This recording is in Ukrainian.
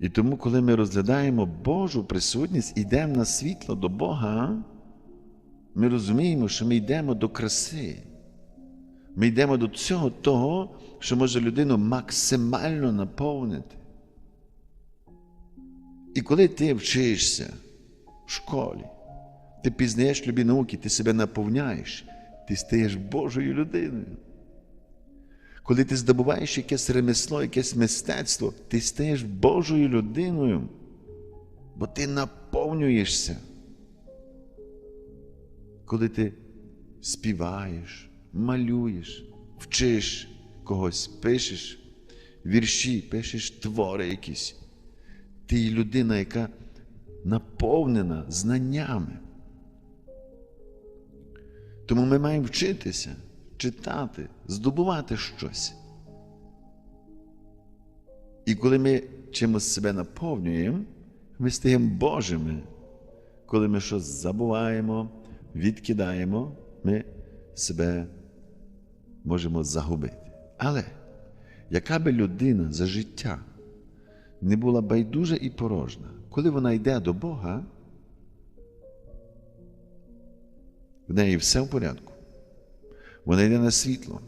І тому, коли ми розглядаємо Божу присутність, йдемо на світло до Бога, ми розуміємо, що ми йдемо до краси. Ми йдемо до цього того, що може людину максимально наповнити. І коли ти вчишся в школі, ти пізнаєш любі науки, ти себе наповняєш, ти стаєш Божою людиною. Коли ти здобуваєш якесь ремесло, якесь мистецтво, ти стаєш Божою людиною, бо ти наповнюєшся. Коли ти співаєш, малюєш, вчиш когось, пишеш вірші, пишеш твори якісь, ти людина, яка наповнена знаннями. Тому ми маємо вчитися, читати, здобувати щось. І коли ми чимось себе наповнюємо, ми стаємо Божими. Коли ми щось забуваємо, відкидаємо, ми себе можемо загубити. Але яка би людина за життя не була байдужа і порожна, коли вона йде до Бога, в неї все в порядку. Вона йде на світло,